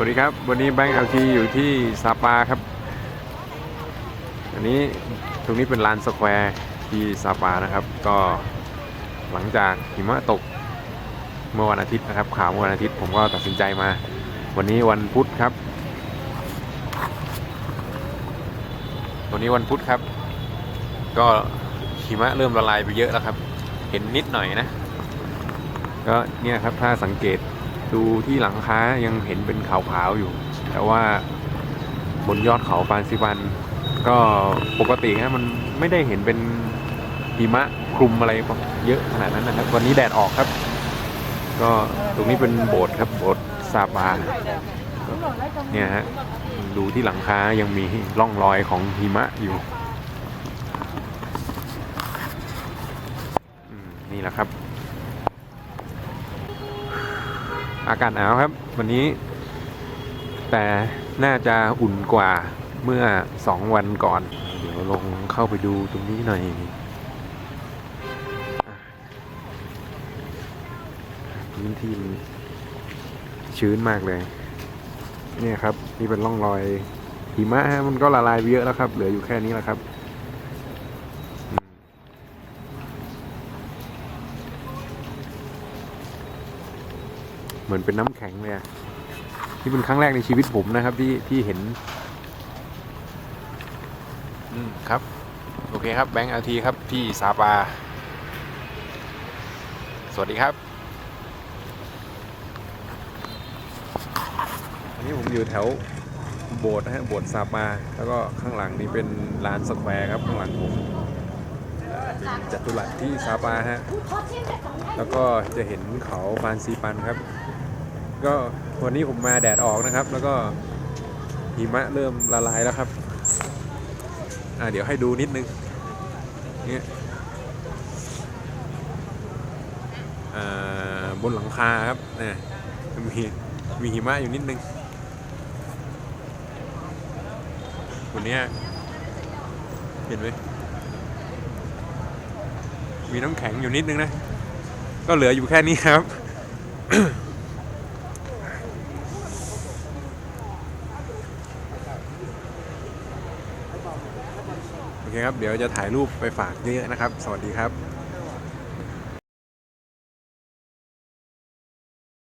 วัสดีครับ วันนี้แบงค์เอลทีอยู่ที่ซาปาครับ อันนี้ตรงนี้เป็นลานสแควร์ที่ซาปานะครับ ก็หลังจากหิมะตกเมื่อวันอาทิตย์นะครับข่าวเมื่อวันอาทิตย์ผมก็ตัดสินใจมา วันนี้วันพุธครับ วันนี้วันพุธครับ ก็หิมะเริ่มละลายไปเยอะแล้วครับ เห็นนิดหน่อยนะ ก็เนี่ยครับถ้าสังเกต ดูที่หลังคายังเห็นเป็นขาวๆอยู่ แต่ว่าบนยอดเขาฟานซิวัน ก็ปกตินะมันไม่ได้เห็นเป็นหิมะคลุมอะไรเยอะขนาดนั้นนะครับ วันนี้แดดออกครับ ก็ตรงนี้เป็นโบสถ์ครับโบสถ์ซาบาเนี่ยฮะดูที่หลังคายังมีร่องรอยของหิมะอยู่นี่แหละครับ อากาศหนาวครับ วันนี้ แต่น่าจะอุ่นกว่าเมื่อสองวันก่อน เดี๋ยวลงเข้าไปดูตรงนี้หน่อยอะพื้นที่ชื้นมากเลย เนี่ยครับ นี่เป็นร่องรอยหิมะฮะมันก็ละลายไปเยอะแล้วครับ เหลืออยู่แค่นี้แหละครับ เหมือนเป็นน้ำแข็งเลยอะนี่เป็นครั้งแรกในชีวิตผมนะครับที่ที่เห็นอืมครับ โอเคครับแบงก์อาทีครับที่ซาปา สวัสดีครับ อันนี้ผมอยู่แถวโบสถ์นะฮะโบสถ์ซาปา แล้วก็ข้างหลังนี่เป็นลานสแควร์ครับข้างหลังผมเป็นจัตุรัสที่ซาปาฮะ แล้วก็จะเห็นเขาฟานซีปันครับ ก็วันนี้ผมมาแดดออกนะครับ แล้วก็หิมะเริ่มละลายแล้วครับอ่าเดี๋ยวให้ดูนิดนึงเนี่ยบนหลังคาครับเนี่ยมีมีหิมะอยู่นิดนึงวันนี้เห็นไหมมีน้ำแข็งอยู่นิดนึงนะ ก็เหลืออยู่แค่นี้ครับ โอเคครับ เดี๋ยวจะถ่ายรูปไปฝากเยอะๆนะครับ สวัสดีครับ